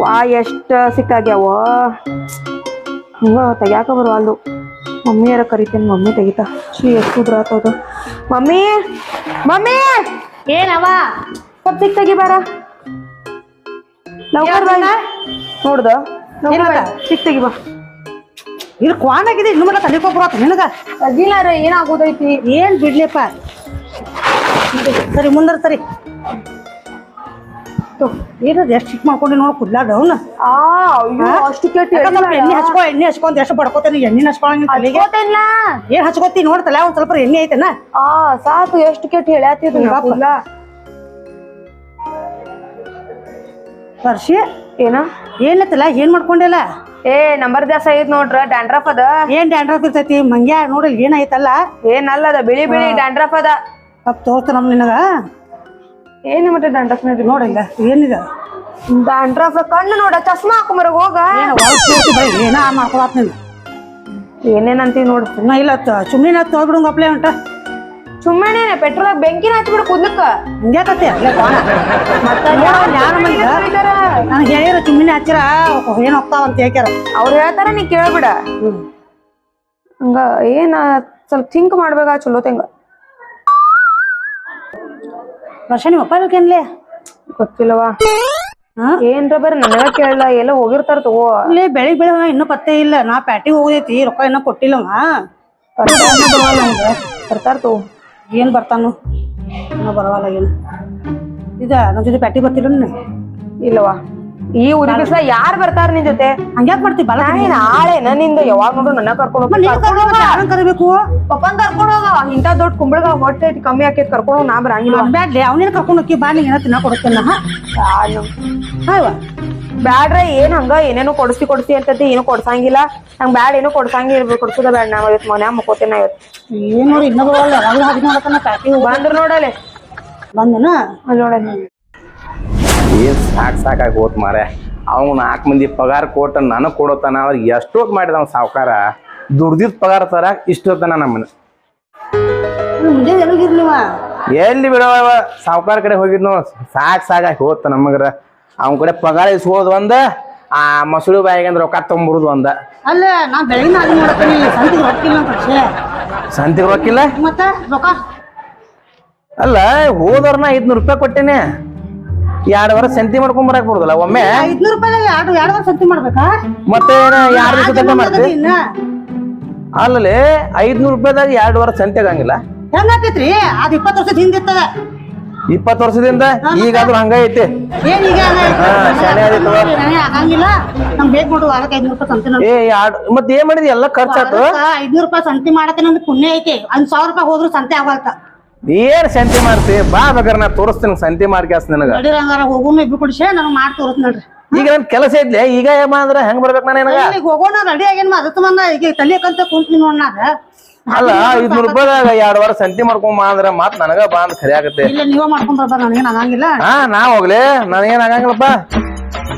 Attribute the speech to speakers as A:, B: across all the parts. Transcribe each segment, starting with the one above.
A: ವಾ ಎಷ್ಟ ಸಿಕ್ಕಾಗ್ಯಾವ? ಹಂಗ ತೆಗ್ಯಾಕ ಬರವಾಲ್ದು ಮಮ್ಮಿಯರ ಕರಿತೇನೆ ಮಮ್ಮಿ ತೆಗಿತಾ. ಶ್ರೀ ಎಷ್ಟು ಉದ್ರಾತದ ಮಮ್ಮಿ ಮಮ್ಮಿ!
B: ಏನವ
A: ಸ್ವಲ್ಪ ಸಿಕ್ ತೆಗಿಬಾರ ಲವಕರ್ ಬಾ ನೋಡ್ದ? ಸಿಕ್ ತೆಗಿಬಾ.
B: ಇಲ್ಲಿ ಕ್ವಾನ್ ಆಗಿದೆ ಇನ್ನು ಮಟ್ಟ ತಲೆ ಬರತ್ತ ನಿನಗ.
A: ರೀ ಏನಾಗೋದೈತಿ?
B: ಏನ್ ಬಿಡ್ಲಿಪ್ಪ ಸರಿ ಮುಂದರ ಸರಿ. ಏನದು ಎಷ್ಟು ಚಿಕ್ಕ ಮಾಡ್ಕೊಂಡು ನೋಡಿ ಕುದ್ಲಾಡ ಅವ್ನ
A: ಆ ಅಯ್ಯೋ ಅಷ್ಟು ಕೆಟ್ಟ
B: ಎಣ್ಣೆ ಹಚ್ಕೊ ಎಣ್ಣೆ ಹಚ್ಕೊಂಡ್ ಎಷ್ಟು ಬಡ್ಕೋತೇನೆ ಎಣ್ಣೆ ಹಚ್ಕೊಳಂಗಿಲ್ಲ ತಲೆಗೆ.
A: ಹಚ್ಕೋತೇನ್ಲ?
B: ಏನ್ ಹಚ್ಕೋತಿ ನೋಡ್ತಲ್ಲ ಒಂದ್ ಸ್ವಲ್ಪ ಎಣ್ಣೆ ಐತೆನ?
A: ಆ ಸಾಕು ಎಷ್ಟು ಕೆಟ್ಟ ಹೇಳ್ಯಾತಿದ್ರು.
B: ವರ್ಷಿ
A: ಏನ?
B: ಏನತ್ತಲ್ಲ ಏನ್ ಮಾಡ್ಕೊಂಡಿಲ್ಲ?
A: ಏ ನಂಬರ್ ದಾಸ ಐತ್ ನೋಡ್ರ ಡ್ಯಾಂಡ್ರಫ್ ಅದ.
B: ಏನ್ ಡ್ಯಾಂಡ್ರಫ್ ಇರ್ತೈತಿ? ಮಂಗ್ಯ ನೋಡಿಲ್ ಏನಾಯ್ತಲ್ಲ
A: ಏನಲ್ಲದ ಬಿಳಿ ಬಿಳಿ ಡ್ಯಾಂಡ್ರಫ್ ಅದ.
B: ತೋರ್ತ ನಮ್ ನಿನಗ.
A: ಏನ್ ಮತ್ತೆ ಡ್ಯಾಂಡ್ರಫ್
B: ನೋಡಿಲ್ಲ ಏನಿದೆ?
A: ಡ್ಯಾಂಡ್ರಫ್ ಕಣ್ಣು ನೋಡ ಚಸ್ಮಾ ಹಾಕೊಂಬರ ಹೋಗ.
B: ಏನ ಒಳಗ್ ತೋರ್ತಿ ಬರೀ ಏನ ಮಾಡ್ಕೊಳತ್ ನಿನ್?
A: ಏನೇನಂತಿ ನೋಡ್.
B: ಇನ್ನ ಇಲ್ಲ ಸುಮ್ಮನೆ ತೋಗ್ಬಿಡು ಅಪ್ಲೆ ಉಂಟ.
A: ಸುಮ್ಮನೆ ಪೆಟ್ರೋಲ್ ಬೆಂಕಿನ ಹಚ್ಬಿಡು
B: ಅಲ್ಲೇ ಕೋಣ ಯಾರ ಮಂದಿ ನನಗೆ ಹೇಳಿರ ಸುಮ್ಮನೆ ಹಚ್ಚಿರ ಏನ್ ಹೋಗ್ತಾವ ಅಂತ ಹೇಳ್ಯಾರ
A: ಅವ್ರು ಹೇಳ್ತಾರ ನೀ ಕೇಳ್ಬಿಡ. ಹಂಗ ಏನ ಸ್ವಲ್ಪ ಥಿಂಕ್ ಮಾಡ್ಬೇಕಾ? ಚಲೋ ತೆಂಗ
B: ವರ್ಷ ನಿಮ್ಮ ಅಪ್ಪ ಬೇಕೇನ್ಲೇ
A: ಗೊತ್ತಿಲ್ಲವಾ ಏನ್ರ ಬರ್ರಿ ನನಗ ಕೇಳಲ್ಲ ಎಲ್ಲ ಹೋಗಿರ್ತಾರ ತಗೋ.
B: ಅಲ್ಲಿ ಬೆಳಿಗ್ ಬೆಳಗ ಇನ್ನೂ ಪತ್ತೆ ಇಲ್ಲ ನಾ ಪ್ಯಾಟಿಗೆ ಹೋಗೈತಿ ರೊಕ್ಕ ಇನ್ನೂ ಕೊಟ್ಟಿಲ್ಲವ.
A: ಬರ್ತಾರ ತಗೋ.
B: ಏನ್ ಬರ್ತಾನು? ಇನ್ನೂ ಬರವಲ್ಲ ಏನು? ಇದ ನಮ್ಮ ಜೊತೆ ಪ್ಯಾಟಿ ಬರ್ತಿಲ್ಲ
A: ಇಲ್ಲವಾ ಈ ಊರಿ ಬಿಸ್ಲ ಯಾರ್ ಬರ್ತಾರ ನಿನ್ ಜೊತೆ?
B: ಹಂಗ್ಯಾಕ್ ಮಾಡ್ತಿ ಬಲ
A: ನಾಳೆ ನಿಂದ ಯಾವಾಗ ನೋಡ್ರು ನನ್ನ ಕರ್ಕೊಂಡು
B: ಕರಿಬೇಕು?
A: ಪಪ್ಪನ್ ಕರ್ಕೊಂಡು ಹೋಗ. ಇಂತ ದೊಡ್ಡ ಕುಂಬಳಗ ಹೊಟ್ಟೆ ಕಮ್ಮಿ ಆಕೈತಿ ಕರ್ಕೊಂಡು ನಾ ಬರಂಗಿಲ್ಲ.
B: ಬ್ಯಾಡ್ಲಿ ಅವನೇನ್ ಕರ್ಕೊಂಡು ಹೋಗಿ ಬಾ ನೀನ ತಿನ್ನ ಕೊಡ್ತೇನ
A: ಬ್ಯಾಡ್ರ ಏನ್ ಹಂಗ ಏನೇನೋ ಕೊಡ್ಸಿ ಕೊಡ್ಸಿ ಅಂತತಿ ಏನು ಕೊಡ್ಸಂಗಿಲ್ಲ. ನಂಗ್ ಬ್ಯಾಡ್ ಏನು ಕೊಡ್ಸಂಗಿಲ್ಲ ಕೊಡ್ಸೋದ ಬ್ಯಾಡ ನಾ ಇವತ್ತು ಮನ್ಯಾಗ ಮುಕೋತೇನ ಇವತ್ತು
B: ಏನ್ ನೋಡಿ ಇನ್ನೂ ಯಾವಾಗ ಹಾಕಿ ನೋಡತ್ತನ ಪ್ಯಾಟಿ ಹೋಗಿ
A: ಬಂದ್ರ ನೋಡಲೆ.
B: ಬಂದನ?
A: ನೋಡಲೆ.
C: ಏನ್ ಸಾಕ್ ಸಾಕಾಗಿ ಹೋತ್ ಮಾರೆ ಅವ್ನು ನಾಲ್ಕು ಮಂದಿ ಪಗಾರ ಕೊಟ್ಟ ನನಗೆ ಕೊಡೋತಾನ ಅವ್ರಿಗೆ ಎಷ್ಟೊತ್ತು ಮಾಡಿದ ಅವ್ನು ಸಾವ್ಕಾರ? ದುಡ್ದಿದ್ ಪಗಾರ ತರ ಇಷ್ಟೊತ್ತನ ನಮ್ಮನ್ನ ಎಲ್ಲಿ ಬಿಡವ ಸಾವುಕಾರ ಕಡೆ ಹೋಗಿದ್ನು ಸಾಕ್ ಸಾಕಾಗಿ ಹೋತ ನಮಗ್ರ. ಅವನ ಕಡೆ ಪಗಾರ ಇಸ್ಕೋದ್ ಒಂದ ಆ ಮಸೂರು ಬಾಯಿಗೆ ಅಂದ್ರೆ ರೊಕ್ಕ ತೊಂಬರುದು ಒಂದ.
B: ಅಲ್ಲ ನಾ ಬೆಳಗಿನ ಅದು ಸಂತಿಗೆ ರೊಕ್ಕಿಲ್ಲ ಅಂತ ಅಷ್ಟೇ.
C: ಸಂತಿಗೆ ರೊಕ್ಕಿಲ್ಲ?
B: ಮತ್ತ ರೊಕ್ಕ?
C: ಅಲ್ಲ ಹೋದವ್ರನ್ನ ಐದ್ನೂರು ರೂಪಾಯಿ ಕೊಟ್ಟೇನೆ. ಎರಡು ವಾರ ಸಂತಿ ಮಾಡ್ಕೊಂಡ್ ಬರಕ್ ಬರುದಲ್ಲ. ಒಮ್ಮೆ
B: ಐದ್ನೂರು ರೂಪಾಯಿ ಎರಡು ಎರಡು ವರ್ಷ ಸಂತಿ ಮಾಡ್ಬೇಕಾ?
C: ಮತ್ತೆ ಯಾರು ದಿವಸ ಅಲ್ಲಲ್ಲಿ ಐದ್ನೂರು ರೂಪಾಯಿದಾಗ ಎರಡು ವರ್ಷ ಸಂತಿ ಆಗಂಗಿಲ್ಲ.
B: ಹೆಂಗಾಕೈತ್ರಿ? ಅದ್ ಇಪ್ಪತ್ತು ವರ್ಷದ ಹಿಂದಿತ್ತದ
C: ಇಪ್ಪತ್ತು ವರ್ಷದಿಂದ ಈಗಾದ್ರೂ ಹಂಗ ಐತಿ. ಏ ಯಾಡ್ ಮತ್ ಏನ್ ಮಾಡಿದಿ? ಎಲ್ಲ ಖರ್ಚಾತು?
B: ಐದ್ನೂರ್ ರೂಪಾಯಿ ಸಂತಿ ಮಾಡತ್ತೆ ನಮ್ಗೆ ಪುಣ್ಯ ಐತಿ. ಒಂದ್ ಸಾವಿರ ರೂಪಾಯಿ ಹೋದ್ರು ಸಂತೆ ಆಗಲ್ತ.
C: ಏನ್ ಸಂತಿ ಮಾಡ್ತಿ? ಬಾ ಬೇಕಾರೆ ನಾ ತೋರಿಸ್ತೀನಿ ಸಂತಿ ಮಾರ್ಕ್ಯಾಸ್ ನನಗ.
B: ನಡೀರಿ ಹಂಗಾರ ಹೋಗೋಣ ಇಬ್ರು ಕುಡಿಸಿ ನನಗೆ ಮಾಡಿ ತೋರಿಸ್ ನೋಡ್ರಿ.
C: ಈಗ ನನ್ ಕೆಲಸ ಇದ್ಲೆ ಈಗ ಅಂದ್ರ ಹೆಂಗ್ ಬರ್ಬೇಕು ನಾನು ನಿನಗ?
B: ಈಗ ಹೋಗೋಣ ರೆಡಿ ಆಗೇನ್ ಅದಕ್ಕೆ ಬಂದ ಈಗ ತಲಿಯಕಂತ ಕುಂತ್ನಿ ನೋಡ್ನಾಗ
C: ಅಲ್ಲ ಐದ್ನೂರು ರೂಪಾಯಿದಾಗ ಎರಡ್ ವಾರ ಸಂತಿ ಮಾಡ್ಕೊಂಡ್ ಅಂದ್ರ ಮತ್ ನನಗ ಬಾ ಅಂತ ಖರೀ ಆಗತ್ತೆ.
B: ಇಲ್ಲ ನೀವ ಮಾಡ್ಕೊಂಡ್ ಬರ್ಬಾರ ನನಗೇನ್ ಆಗಂಗಿಲ್ಲ.
C: ಹಾ ನಾ ಹೋಗ್ಲಿ ನನಗೇನ್ ಆಗಂಗಿಲ್ಲಪ್ಪ.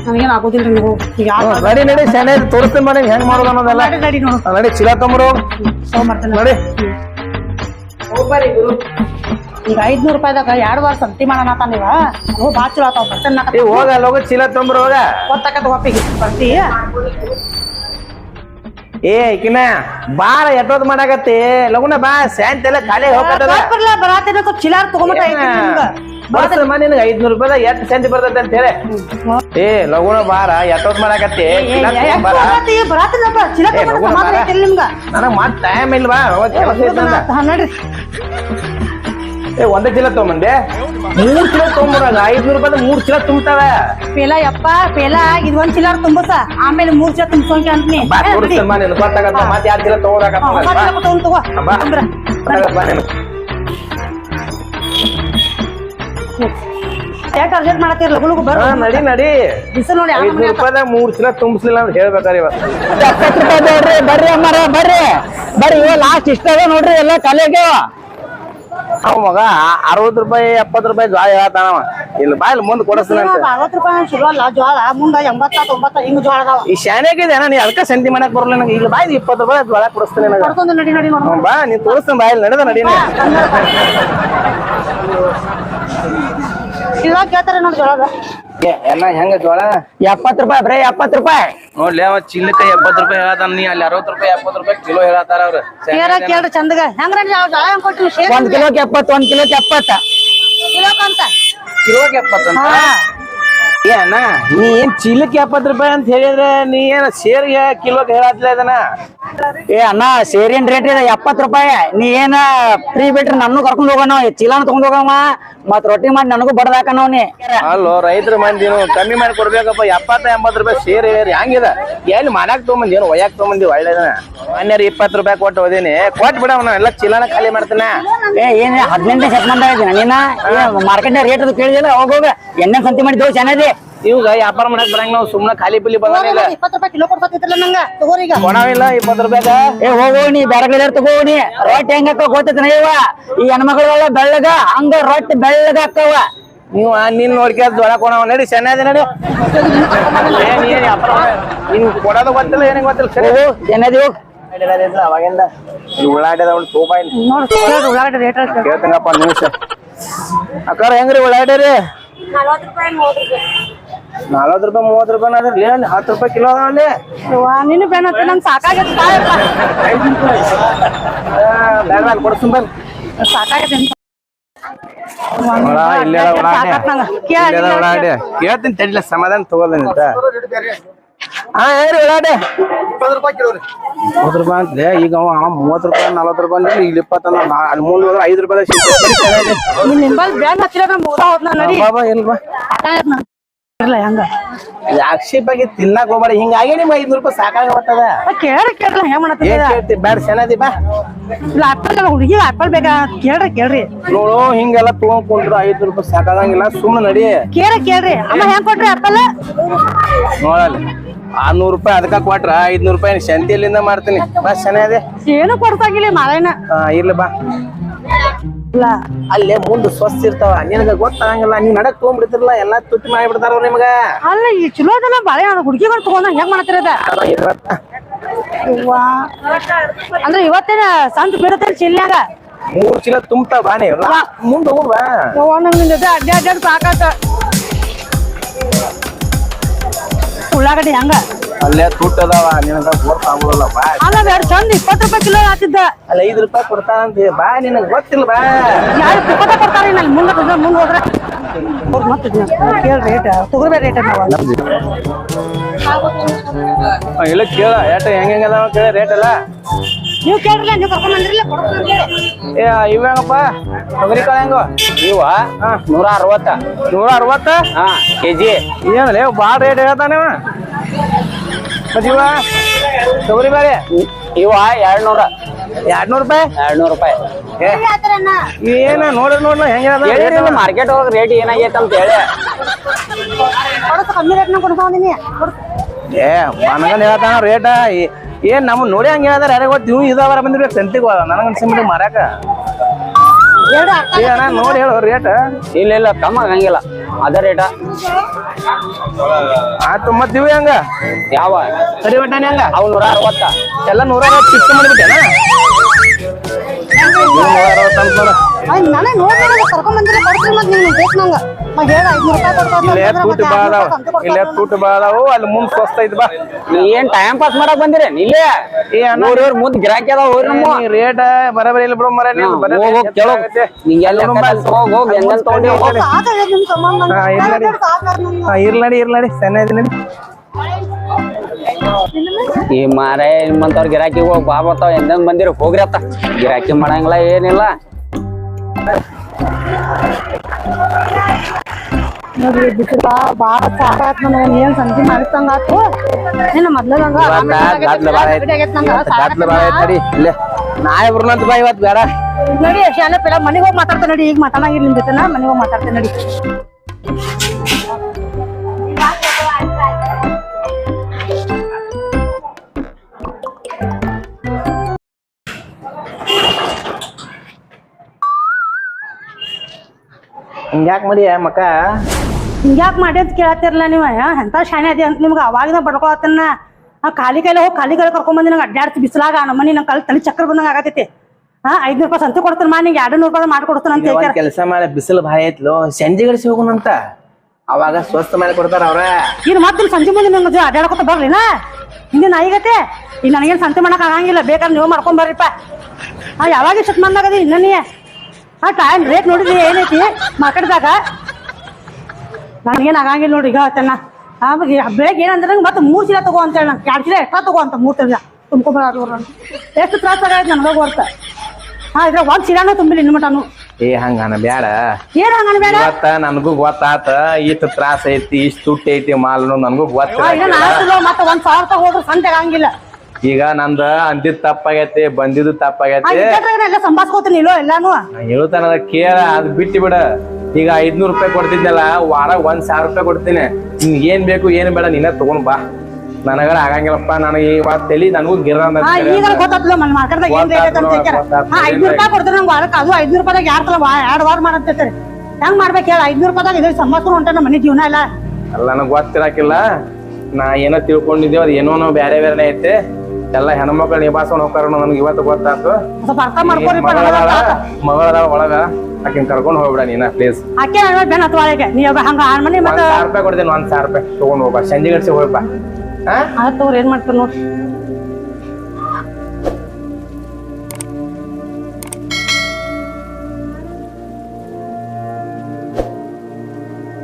B: ನನಗೇನ್ ಆಗೋದಿಲ್ರಿ ನೀವು. ಈಗ
C: ಹ್ಮ್, ನಡಿ ನಡಿ ಸೆನೆ ತೋರಿಸ್ತೀನಿ ಬಾ ಹೆಂಗ್ ಮಾಡೋದು ಅನ್ನೋದೆಲ್ಲ.
B: ನೋಡು
C: ನಡಿ ಚೀಲ ತೊಂಬರು.
B: ಸೋ ಈಗ ಐದ್ನೂರು ರೂಪಾಯಿದಾಗ ಎರಡು ವಾರ ಸಂತಿ ಮಾಡೋಣ ನೀವ ಬಾ ಚಲೋ ಆತಾವ ಬರ್ತೇನೆ
C: ಏ ಹೋಗ ಅಲ್ಲಿ ಹೋಗ ಚೀಲ ತಂಬ್ರ ಹೋಗ.
B: ಗೊತ್ತಾಕತ್ತ ಒಪ್ಪಿಗೆ ಬರ್ತಿ.
C: ಏ ಈಕಿನ ಬಾಳ ಎಟ್ಟೋದ್ ಮಾಡಾಕತ್ತಿ. ಲಗುನ ಬಾ ಸ್ಯಾಂತ ಎಲ್ಲ ಖಾಲಿ ಹೋಗತ್ತದ
B: ಬರ್ಲ ಬರಾತೇನೆ ಸ್ವಲ್ಪ ಚಿಲಾರ್ ತಗೊಂಬಿಟ್ಟ
C: ಬರ್ಸ ಮನೆ ಐದ್ನೂರು ರೂಪಾಯಿ ಎಷ್ಟು ಸೆಂಟ್ ಬರ್ತೈತೆ ಅಂತ ಹೇಳಿ. ಏ ಲಗುನ ಬಾರ ಎಟ್ಟೋದ್ ಮಾಡಾಕತ್ತಿ. ನನಗ್ ಮತ್ ಟೈಮ್ ಇಲ್ವಾ?
B: ನಡ್ರಿ.
C: ಏ ಒಂದೇ ಚೀಲ ತೊಗೊಂಬಂದೆ? ಮೂರ್ ಚೀಲ ತೊಗೊಂಬರಾಗ ಐದ್ನೂರು ರೂಪಾಯಿ ಮೂರ್ ಚೀಲ ತುಂಬ್ತಾವ.
B: ಪೇಲ ಯಪ್ಪ ಪೇಲಾ ಇದು ಒಂದ್ ಚೀಲ ತುಂಬಸ. ಆಮೇಲೆ ಮೂರ್ ಚೀಲ ತುಂಬಿಸೋಕೆ ಅಂತೀನಿ
C: ಗೊತ್ತಾಗತ್ತ. ಮತ್ತೆ ಯಾರ್ ಚೀಲ ತಗೋದಾಕತ್ತ
B: ತಗೊಂಡ್ ತಗೋ. ಯಾಕೆ ಅರ್ಜೆಂಟ್ ಮಾಡತ್ತೀರ ಲಗು ಲಗು
C: ಹಾ
B: ಬರ್ರಿ
C: ನಡಿ ನಡಿ.
B: ಬಿಸಿಲು ನೋಡಿ ಆ
C: ಐದ್ನೂರು ರೂಪಾಯಿದಾಗ ಮೂರ್ ಚೀಲ ತುಂಬಿಸ್ಲಿಲ್ಲ ಅಂತ ಹೇಳ್ಬೇಕಾರೆ ಇವತ್ತು.
D: ಎಪ್ಪತ್ತು ರೂಪಾಯಿ ನೋಡ್ರಿ ಬರ್ರಿ ಅಮ್ಮಾರ ಬರ್ರಿ. ಬರ್ರಿ ಇವ ಲಾಸ್ಟ್ ಇಷ್ಟ ಅದ ನೋಡ್ರಿ ಎಲ್ಲ ಕಲೆಗೆ
C: ಅವ ಮಗ ರೂಪಾಯಿ ಎಪ್ಪತ್ ರೂಪಾಯಿ ಜ್ವಾಳ ಹೇಳ್ತಾನವ ಇಲ್ಲಿ ಬಾ ಇಲ್ಲಿ ಮುಂದೆ ಕೊಡಿಸ್ತೀನಿ ಅಂತ.
B: ಅರವತ್ತು ರೂಪಾಯಿ ಶುರು ಅಲ್ಲ ಜ್ವಾಳ ಮುಂದ ಎಂಬತ್ತ ತೊಂಬತ್ತ ಹಿಂಗ್ ಜ್ವಾಳ ಅದಾವ.
C: ಈ ಶಾನ್ಯಾಗಿದೆ ನೀ ಅದಕ್ಕೆ ಸಂತಿ ಮಾಡಕ್ ಬರಲ್ಲ ನನಗೆ ಬಾ ಇಲ್ಲಿ ಇಪ್ಪತ್ತು ರೂಪಾಯಿ ಜ್ವಾಳ ಕೊಡಿಸ್ತೀನಿ ನನಗೆ.
B: ಕರ್ಕೊಂಡು ನಡಿ ನಡಿ ನೋಡು.
C: ಹ್ಮ್, ಬಾ ನೀ ತೋರಿಸ್ತೀನಿ ಬಾ ಇಲ್ಲಿ ನಡೆದ ನಡೀನಿ
B: ಇವಾಗ ಕೇಳ್ತಾರೆ ನೋಡಿ ಜ್ವಾಳದ
C: ಏ, ಎಲ್ಲ ಹೆಂಗ ಜೋಳ
D: ಎಪ್ಪತ್ ರೂಪಾಯಿ ಬರೀ ಎಪ್ಪತ್ ರೂಪಾಯಿ.
C: ನೋಡ್ಲಿ ಅವ ಎಪ್ಪತ್ ರೂಪಾಯಿ ಹೇಳತಾನ ನೀ ಅಲ್ಲಿ ಅರವತ್ ರೂಪಾಯಿ ಎಪ್ಪತ್ ರೂಪಾಯಿ ಕಿಲೋ ಅವ್ರ.
B: ಕೇಳ ಕೇಳ್ರಿ ಚಂದಗ. ಹೆಂಗ್ರ ಜಳ ಹೆಂಗ್ ಕೊಟ್ಟಿವಿ ಶೇರ್
D: ಒಂದ್ ಕಿಲೋಕ್ ಒಂದ್ ಕಿಲೋಕ್ ಎಪ್ಪತ್ತ.
C: ಕಿಲೋಗೆ ಏ ಅಣ್ಣ ನೀ ಏನ್ ಚೀಲಕ್ಕೆ ಎಪ್ಪತ್ ರೂಪಾಯಿ ಅಂತ ಹೇಳಿದ್ರೆ ನೀ ಏನ ಸೇರ್ಗೆ ಕಿಲೋಗೆ ಹೇಳತ್ಲ ಇದನ್ನ?
D: ಏ ಅಣ್ಣ ಸೇರಿನ ರೇಟ್ ಇದೆ ಎಪ್ಪತ್ ರೂಪಾಯಿ. ನೀ ಏನ ಫ್ರೀ ಬಿಟ್ರಿ ನನ್ನ ಕರ್ಕೊಂಡು ಹೋಗೋಣ ಚೀಲಾನ ತಗೊಂಡ್ ಹೋಗವ ಮತ್ ರೊಟ್ಟಿ ಮಾಡಿ ನನಗೂ ಬಡದಾಕನವ್ ನೀ
C: ಅಲ್ಲೋ ರೈತರ ಮಂದಿ ಕಮ್ಮಿ ಮಾಡಿ ಕೊಡ್ಬೇಕಪ್ಪ. ಎಪ್ಪತ್ತ ಎಂಬತ್ ರೂಪಾಯಿ ಸೇರಿ ಹೇರಿ ಹಂಗಿದ? ಎಲ್ಲಿ ಮಾಡಾಕ್ ತೊಗೊಂಬಂದಿ? ಏನು ಒಯ್ಯಾಕ್ ತೊಗೊಂಬಂದಿ ಒಳ್ಳೇದನ? ಮನ್ಯಾರ ಇಪ್ಪತ್ತು ರೂಪಾಯಿ ಕೊಟ್ಟು ಹೋದಿನಿ. ಕೊಟ್ ಬಿಡವನ ಎಲ್ಲ ಚೀಲನ ಖಾಲಿ ಮಾಡ್ತಾನ.
D: ಏ ಏನ್ ಹದಿನೆಂಟು ಶತಮಾನ ಇದೀನ ನೀನ? ಮಾರ್ಕೆಟ್ ರೇಟ್ ಅದು ಕೇಳಿದಿಲ್ಲ ಹೋಗೋಗ ಎಣ್ಣೆ ಸಂತಿ ಮಾಡಿ ದೋಷ ಚೆನ್ನಾಗಿ
C: ಇವಾಗ ವ್ಯಾಪಾರ ಮಾಡಕ್ ಬರಂಗ ನಾವು ಸುಮ್ನೆ ಖಾಲಿ ಪಿಲಿ ಬಂದಿಲ್ಲ
B: ಇಪ್ಪತ್ತು ರೂಪಾಯಿ ಕಿಲೋ ಕೊಡ್ತಿದ್ರಲ್ಲ ನಂಗ ತಗೋರಿ ಈಗ.
C: ಕೊಡವಿಲ್ಲ ಇಪ್ಪತ್ತು ರೂಪಾಯಿಗ
D: ಏ ಹೋಗೋ ನೀ ಬೇರೆ ಕಡೆ ತಗೋಣಿ ನೀ. ರೊಟ್ಟಿ ಹೆಂಗ ಗೊತ್ತೈತಿ ಇವ? ಈ ಹೆಣ್ಮಕ್ಳೆಲ್ಲ ಬೆಳ್ಳಗ ಹಂಗ ರೊಟ್ಟಿ ಬೆಳ್ಳಗ ಅಕ್ಕವ
C: ನೀವು ನೀನ್ ನೋಡ್ಕೆ ಜೋಳ ಕೊಡವ ನಡಿ ಚೆನ್ನಾಗಿ ನಡಿ. ನೀನ್ ಕೊಡೋದು ಗೊತ್ತಿಲ್ಲ ಏನಿಗೆ ಗೊತ್ತಿಲ್ಲ
D: ಚೆನ್ನಾಗಿ ಹೋಗ್
C: ಅವಾಗಿಂದ ಈ ಉಳ್ಳಾಗಡ್ಡಿ ಅದಾವ ತೂಪ ಇಲ್ಲಿ.
B: ನೋಡಿ ರೇಟ್
C: ಕೇಳ್ತಂಗಪ್ಪ ನಿಮಿಷ ಅಕ್ಕಾರ ಹೆಂಗ್ರಿ ಉಳ್ಳಾಗಡ್ಡಿ ರೀ ನಲ್ವತ್ತು ರೂಪಾಯಿ ಮೂವತ್ತು ರೂಪಾಯಿ ಅದ್ರಲ್ಲಿ ಏನ್ ಹತ್ತು ರೂಪಾಯಿ ಕಿಲೋ ಅದಾವಲ್ಲಿ
B: ನೀನು ಬೇಡ ನಂಗೆ ಸಾಕಾಗೈತೆ ಕಾಯಪ್ಪ
C: ಬೇಡ ಅಲ್ಲಿ ಕೊಡ್ತೀನಿ ಬಂದ್
B: ಸಾಕಾಗೈತೆ
C: ಒಳ ಇಲ್ಲೇ ಅದ ಉಳ್ಳಾಗಡ್ಡಿ
B: ಸಾಕಾತ್ ನಂಗ.
C: ಇಲ್ಲೇ ಅದ ಉಳ್ಳಾಗಡ್ಡಿ ಕೇಳ್ತೀನಿ ತಡಿಲ್ಲ ಸಮಾಧಾನ ತಗೋಲ್ಲ ಅಂತ. ಹಾ ಮೂವತ್ತು ರೂಪಾಯಿ ಈಗ ಅವ ಮೂವತ್ತು ರೂಪಾಯಿ ನಲ್ವತ್ತು ರೂಪಾಯಿ ಅಂದ್ರೆ ಇಲ್ಲಿ ಇಪ್ಪತ್ತ ಅಲ್ಲಿ ಮೂರು ಹೋದ್ರೆ ಐದು ರೂಪಾಯಿ ಬಾಬಾ ಇಲ್ವಾ
B: ಸಾಕಾಗೈತೆ ನಂಗೆ ಇರ್ಲ ಹೆಂಗ
C: ದ್ರಾಕ್ಷಿ ಬಗ್ಗೆ ತಿನ್ನಕ್ ಹೋಗ್ಬೇಡ. ಹಿಂಗಾಗಿ ನಿಮ್ಗೆ ಐದ್ನೂರು ರೂಪಾಯಿ ಸಾಕಾಗತ್ತದ
B: ಕೇಳ್ರಿ ಕೇಳ್ರಿ ಹೆಂಗ್
C: ಏನ್
B: ಮಾಡತ್ತಿದ
C: ಕೇಳ್ತಿ? ಬ್ಯಾಡ ಸೆನದಿ ಬಾ.
B: ಇಲ್ಲ ಆಪಲ್ ಹುಡುಗಿ ಆಪಲ್ ಬೇಕಾ? ಕೇಳ್ರಿ ಕೇಳ್ರಿ.
C: ನೋಡು ಹಿಂಗೆಲ್ಲ ತಗೊಂಡ್ ಕುಂಡ್ರು ಐದ್ನೂರು ರೂಪಾಯಿ ಸಾಕಾಗಂಗಿಲ್ಲ. ಸುಮ್ಮನೆ ನಡಿ.
B: ಕೇಳ್ರಿ ಕೇಳ್ರಿ. ಅಮ್ಮ ಹೆಂಗ್ ಕೊಟ್ರಿ ಆಪಲ್
C: ನೋಡಲ್ಲ ಆರ್ನೂರು ರೂಪಾಯಿ ಅದಕ್ಕ ಕೊಟ್ರ ಐದ್ನೂರು ರೂಪಾಯಿ ಶಂತಿಯಲ್ಲಿಂದ ಮಾಡ್ತೀನಿ. ಬಾ ಸೆನದಿ
B: ಏನು ಕೊಡ್ತಾಗಿಲ್ಲ ಮಾರಾಯಣ
C: ಹಾ ಇರ್ಲಿ ಬಾ.
B: ಇಲ್ಲ
C: ಅಲ್ಲೇ ಮುಂದೆ ಸ್ವಸ್ಥ ಇರ್ತಾವ. ನಿನಗ ಗೊತ್ತಾಗಂಗಿಲ್ಲ ನೀವ್ ನಡಕ್ ತಗೊಂಡ್ಬಿಡ್ತಿರಲ್ಲ ಎಲ್ಲಾ ತುಟ್ಟಿ ಮಾಡಿಬಿಡ್ತಾರ ನಿಮಗ.
B: ಅಲ್ಲ ಈ ಚಲೋ ಅದಲ್ಲ ಬಾಳೆ ಹುಡುಗಿಗಳು ತಗೊಂಡ ಹೆಂಗ್ ಮಾಡ್ತಿರದ ಅಂದ್ರೆ ಇವತ್ತೇನ ಸಂತ ಬೀರತ್ತೇನೆ ಚಿಲ್ನ್ಯಾಗ?
C: ಮೂರ್ ಚೀಲ ತುಂಬ್ತಾವ ಬಾನೆ ಮುಂದೆ ಹೋಗ್ಬ
B: ಯವ್ವ ನಂಗೆ ನಿನ್ನ ಜೊತೆ ಅಡ್ಡ ಅಡ್ಡಾಡ್ ಸಾಕಾತ. ಉಳ್ಳಾಗಡ್ಡಿ ಹೆಂಗ?
C: ಅಲ್ಲೇ ತುಟ್ಟದವ ನಿನಗ ಗೊತ್ತಾಗೋಲ್ಲ ಬಾ.
B: ಅಲ್ಲ ಎರಡು ಚಂದ ಇಪ್ಪತ್ತು ರೂಪಾಯಿ ಕಿಲೋ ಹಾಕಿದ್ದ
C: ಅಲ್ಲ ಐದು ರೂಪಾಯಿ ಕೊಡ್ತಾನಂತ ಬಾ ನಿನಗ ಗೊತ್ತಿಲ್ಲ ಬಾ.
B: ಯಾರು ಪುಕ್ಕಟ ಕೊಡ್ತಾರೆ ಮುಂದೆ ಹೋದ್ರೆ ಮುಂದೆ ಹೋದ್ರೆ. ಅವ್ರು ಮತ್ತೆ ಕೇಳಿ ರೇಟ್ ತಗೋಬೇಡ ರೇಟ್ ನಾವು
C: ಆ, ಇಲ್ಲ ಕೇಳ ಏಟ ಹೆಂಗ ಹೆಂಗ ಅದಾವ ಕೇಳ ರೇಟ್ ಅಲ್ಲ
B: ನೀವು ಕೇಳ್ರಲ್ಲ ನೀವು ಕರ್ಕೊಂಡ್ ಬಂದ್ರಲ್ಲ ಕೊಡ್ತೀನಿ
C: ಏ ಇವ ಹೆಂಗಪ್ಪ? ತೊಗರಿ ಕಾಳು ಹೆಂಗ?
D: ಇವ? ನೂರ ಅರವತ್ತ.
C: ನೂರ ಅರವತ್ತ?
D: ಹಾ ಕೆಜಿ.
C: ಏನಲ್ಲ ಭಾಳ ರೇಟ್ ಹೇಳ್ತಾನೆ ತೊಗರಿ ಬೇರೆ
D: ಇವ ಎರಡ್ ನೂರ
C: ಎರಡ್ ನೂರು ರೂಪಾಯಿ.
D: ಎರಡ್ ನೂರ್ ರೂಪಾಯಿ
C: ಏನ ನೋಡ್ರಿ ನೋಡ್ಲ ಹೆಂಗ
D: ಮಾರ್ಕೆಟ್ ಹೋಗಿ ರೇಟ್ ಏನಾಗೈತೆ ಅಂತ ಹೇಳಿ.
B: ಕಮ್ಮಿ ರೇಟ್ನ
C: ಏ ಮನಗನ್ ಹೇಳ್ತಾನ ರೇಟ ಏನ್ ನಮ್ ನೋಡಿ ಹಂಗ ಹೇಳ್ದಾರ ಯಾರಿಗೆ ಗೊತ್ತು? ಇವ್ ಇದಾವರ ಬಂದಿರ್ಬೇಕು ಸಂತಿಗೆ ಹೋದ ನನಗೆ ಅನ್ಸಿಬಿಟ್ಟು ಮಾರಾಕ ಅಣ್ಣ ನೋಡಿ ಹೇಳು ರೇಟ್
D: ಇಲ್ಲ ಇಲ್ಲ ಕಮ್ಮ ಆಗಂಗಿಲ್ಲ ಅದ ರೇಟ
C: ಆಯ್ತು ಮತ್ ಇವ್ ಹೆಂಗ?
D: ಯಾವ?
C: ಸರಿ ಬಟ್ಟಾನೆ ಹೆಂಗ?
D: ಅವ್ ನೂರ ಅರವತ್ತ?
C: ಎಲ್ಲ ನೂರ ಅರವತ್ತು ಫಿಕ್ಸ್ ಮಾಡಿಬಿಟ್ಟೆನ ನೂರ ಅರವತ್ತು ಅಂತ ನೋಡು
B: ನನಗೆ ನೋಡಿ ಕರ್ಕೊಂಡ್ ಬಂದಿಲ್ಲ ಬರ್ತೀನಿ ಮತ್ತೆ ನೀವು ಬೇಕು ನಂಗೆ.
C: ಇಲ್ಲೇ ತೂಟ ಬಾ ಅದಾವ. ಇಲ್ಲೇ ತೂಟ ಬಾ ಅದಾವು ಅಲ್ಲಿ ಮುಂದ್ ಐತ್ ಬಾ.
D: ಏನ್ ಟೈಮ್ ಪಾಸ್ ಮಾಡಕ್ ಬಂದಿರ? ಇಲ್ಲೇ.
C: ಏ
D: ನೋಡ್ರಿ ಮುಂದ್ ಗಿರಾಕಿ ಅದಾವ ಹೋಗ್ರಿ ನಮ್ಮ
C: ನೀ ರೇಟ್ ಬರಬರಿ ಇಲ್ಲ ಬಿಡು ಮರ ನೀವು ಬರೀ
D: ಹೋಗ್ ಹೋಗ್ ಕೇಳೋ ಹೋಗ್ ಹೋಗ್ ಹೆಂಗಲ್ ತಗೊಂಡಿ ಹೋಗ್
C: ಇರ್ಲಡಿ ಇರ್ಲಡಿ ಸಣ್ಣ ಇದೀನಿ
D: ಈ ಮಾರೇ ನಿಮ್ಮಂತವ್ರ ಗಿರಾಕಿ ಹೋಗಿ ಬಾ ಬರ್ತಾವ ಎಂದಂಗ್ ಬಂದಿರಿ ಹೋಗ್ರಿ ಅತ್ತ. ಗಿರಾಕಿ ಮಾಡಂಗಿಲ್ಲ ಏನಿಲ್ಲ.
B: ನೋಡ್ರಿ ಬಿಸಿಲ ಬಾಳ ಸಾಕಾತ್ ನನಗೆ ಏನ್ ಸಂತಿ ಮಾಡಿಸ್ತಂಗ ಆತು? ನಿನ್ನ ಮೊದ್ಲದಂಗ
C: ನಾಳೆ ಬರೋಣಂತ ಬಾ ಇವತ್ತು ಬೇಡ.
B: ನಡಿ ಶಾಲೆ ಪಿಲ ಮನೆಗೆ ಹೋಗಿ ಮಾತಾಡ್ತೇನೆ ನಡಿ ಈಗ ಮಾತಾಡಂಗಿಲ್ಲ ನಿಮ್ ಜೊತೆನ ಮನೆಗೆ ಹೋಗಿ ಮಾತಾಡ್ತೇನೆ ನಡಿ.
C: ಹಿಂಗ್ಯಾಕ್ ಮಾಡಿ ಮಕ್ಕ?
B: ಹಿಂಗ್ಯಾಕ್ ಮಾಡಿ ಅಂತ ಕೇಳತ್ತಿರಲ್ಲ ನೀವು? ಎಂತ ಶಾಣೆ ಅದೇ ಅಂತ ನಿಮ್ಗೆ ಅವಾಗಿನ ಬಡ್ಕೊಳತ್ತನ್ನ? ಖಾಲಿ ಕೈಲಿ ಹೋಗಿ ಖಾಲಿ ಕೈಲಿ ಕರ್ಕೊಂಡ್ ಬಂದಿ ನಂಗೆ ಅಡ್ಡಾಡ್ತಿ ಬಿಸಿಲಾಗ ನಮ್ಮನಿ ನಂಗೆ ಕಲ್ ತಲೆ ಚಕ್ರ ಬಂದಂಗ ಆಗತೈತಿ. ಹಾ ಐದ್ನೂರು ರೂಪಾಯಿ ಸಂತೆ ಕೊಡ್ತಾನೆ ಮಾ ನಿಂಗೆ ಎರಡು ನೂರು ರೂಪಾಯಿ ಮಾಡ್ಕೊಡ್ತಾನೆ ಅಂತ ಹೇಳ್ತಾರೆ
C: ಕೆಲಸ ಮಾಡಿ ಬಿಸಿಲು ಭಾರಿ ಐತ್ಲೋ ಸಂಜೆ ಗಡಿಸಿ ಹೋಗುಣಂತ. ಅವಾಗ ಸ್ವಸ್ಥ ಮಾಡಿ ಕೊಡ್ತಾರ ಅವ್ರ.
B: ಇನ್ನು ಮತ್ತೆ ಸಂಜೆ ಮುಂದೆ ನಿಮ್ಗೆ ಅಡ್ಡಾಡ್ಕೊತ ಬರ್ಲಿನ? ಹಿಂದೆ ನಾಯಿಗತೆ? ಈಗ ನನಗೇನು ಸಂತೆ ಮಾಡಕ್ ಆಗಂಗಿಲ್ಲ ಬೇಕಾದ್ರೆ ನೀವು ಮಾಡ್ಕೊಂಡ್ ಬರ್ರಿಪ್ಪ. ಯಾವಾಗ ಇಷ್ಟು ಮಂದಾಗದಿ ಇನ್ನ ನೀ ಹಾ ಟೈಮ್ ರೇಟ್ ನೋಡಿದ್ರಿ ಏನೈತಿ? ಮಾರ್ಕೆಟ್ದಾಗ ನನಗೇನು ಆಗಂಗಿಲ್ಲ ನೋಡಿ ಈಗ ತನ್ನ ಆಮೇಲೆ ಬೆಳಗ್ಗೆ ಏನಂದ್ರೆ ಮತ್ತೆ ಮೂರು ಚೀಲ ತಗೋ ಅಂತ ನಂಗೆ ಎರಡು ಚೀಲ ಎಕ್ಸ್ಟ್ರಾ ತಗೋ ಅಂತ ಮೂರು ಚೀಲ. ತುಂಬ್ಕೊಬಾರ ಎಷ್ಟು ತ್ರಾಸ ಆಗೈತೆ ನನಗೆ ಗೊತ್ತ ಹಾ ಇದ್ರ ಒಂದು ಚೀಲನೂ ತುಂಬಿಲ್ಲ ಇನ್ನು ಮಟನು
C: ಏ ಹಂಗನ ಬ್ಯಾಡ
B: ಏನು ಹಂಗನ ಬೇಡ
C: ಇವತ್ತ ನನಗೂ ಗೊತ್ತಾತ. ಇಷ್ಟು ತ್ರಾಸ ಐತಿ ಇಷ್ಟು ತುಟ್ಟಿ ಐತಿ ಮಾಲ್ನು ನನಗೂ ಗೊತ್ತ.
B: ಮತ್ತೆ ಒಂದ್ ಸಾವಿರ ತಗೋದ್ರೆ ಸಂತೆ ಆಗಂಗಿಲ್ಲ.
C: ಈಗ ನಂದ ಅಂದಿದ್ ತಪ್ಪಾಗೈತಿ ಬಂದಿದ್ದು ತಪ್ಪಾಗೈತಿ.
B: ಸಂಭಾಸ್ಕೋತೀನಿ ಇಲ್ಲೋ ಎಲ್ಲಾನು.
C: ಹೇಳ್ತಾನ ಕೇಳ ಅದ್ ಬಿಟ್ಟು ಬಿಡ. ಈಗ ಐದ್ನೂರ್ ರೂಪಾಯಿ ಕೊಡ್ತಿದ್ನಲ್ಲ ವಾರ ಒಂದ್ ಸಾವಿರ ರೂಪಾಯಿ ಕೊಡ್ತೀನಿ. ನಿನ್ಗ್ ಏನ್ ಬೇಕು ಏನ್ ಬೇಡ ನೀನ ತಗೊಂಡ್ ಬಾ. ನನಗರ ಆಗಂಗಿಲ್ಲಪ್ಪ ನನಗೆ ಇವತ್ತು ತಲಿ ನನಗೂ ಗಿರ
B: ಈಗ ಗೊತ್ತಾತ್ಲ ಮನ್ ಮಾರ್ಕೆಟ್ದಾಗ ಏನ್ ರೇಟ್ ಐತೆ ಐದ್ನೂರ್ ರೂಪಾಯಿ ಕೊಡ್ತೀನಿ ನಂಗೆ ವಾರಕ್ಕೆ ಅದು ಐದ್ನೂರ್ ರೂಪಾಯಿದಾಗ ಯಾರ್ ಬಾ ವಾ- ಎರಡ್ ವಾರ ಮಾಡಂತಿರ್ತಾರೆ ಹೆಂಗ್ ಮಾಡ್ಬೇಕು ಹೇಳ ಐದ್ನೂರ್ ರೂಪಾಯಿದಾಗ ಇದು ಸಂಭಾಸ್ಕೊಂಡು ಹೊಂಟ ನಮ್ಮ ಮನೆ ಜೀವನ ಎಲ್ಲ
C: ಅಲ್ಲ ನನಗ್ ಗೊತ್ತಿರಾಕಿಲ್ಲ. ನಾ ಏನೋ ತಿಳ್ಕೊಂಡಿದ್ದೇವ್ ಅದ್ ಏನೋ ಬೇರೆ ಬೇರೆ ಐತೆ. ಎಲ್ಲ ಹೆಣ್ಮಕ್ಳು ನಿಭಾಯಿಸ್ಕೊಂಡು ಹೋಗ್ತಾರ ನನಗೆ ಇವತ್ತು ಗೊತ್ತಾತು
B: ಮಗಳ ಅರ್ಥ
C: ಒಳಗ? ಆಕಿನ ಕರ್ಕೊಂಡ್ ಹೋಗ್ಬಿಡ ನೀನ ಪ್ಲೀಸ್
B: ಆಕೆ ನನ್ನ ಬೆನ್ ಹತ್ತುವಾಳಿಗೆ ನೀವ್ ಹಂಗ ಆರ್ ಮನೆ
C: ಒಂದ್
B: ಮತ್ತೆ
C: ಸಾವಿರ ರೂಪಾಯಿ ಕೊಡ್ತೀನಿ ಒಂದ್ ಸಾವಿರ ರೂಪಾಯಿ. ತಗೊಂಡ್ ಹೋಗ್ಬಾ. ಸಂಜೆ ಗಡ್ಸಿ ಹೋಗ್ಬಾ. ಹಾ
B: ತಗೋರಿ ಏನ್ ಮಾಡ್ತಾರ ನೋಡಿ.